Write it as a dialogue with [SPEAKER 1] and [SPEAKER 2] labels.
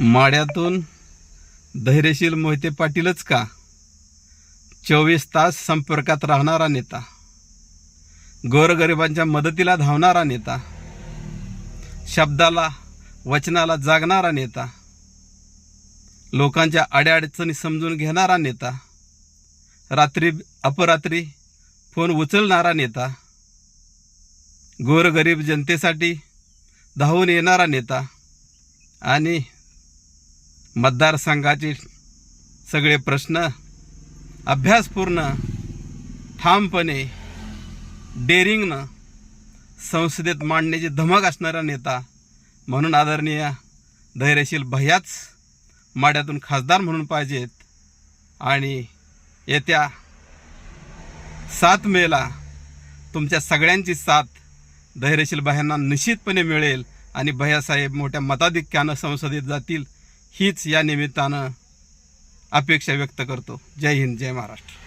[SPEAKER 1] माड्यातून धैर्यशील मोहिते पाटीलच का? चोवीस तास संपर्कात राहणारा नेता. गोरगरिबांच्या मदतीला धावणारा नेता. शब्दाला वचनाला जागणारा नेता. लोकांच्या अड्याअडचणी समजून घेणारा नेता. रात्री अपरात्री फोन उचलणारा नेता. गोरगरीब जनतेसाठी धावून येणारा नेता. आणि मतदारसंघाचे सगळे प्रश्न अभ्यासपूर्ण ठामपणे डेरिंगनं संसदेत मांडण्याची धमक असणारा नेता म्हणून आदरणीय धैर्यशील भैयाच माड्यातून खासदार म्हणून पाहिजेत आणि येत्या सात मेला तुमच्या सगळ्यांची साथ धैर्यशील भयांना निश्चितपणे मिळेल आणि भैयासाहेब मोठ्या मताधिक्यानं संसदेत जातील. हीच या निमित्तानं अपेक्षा व्यक्त करतो. जय हिंद जय महाराष्ट्र.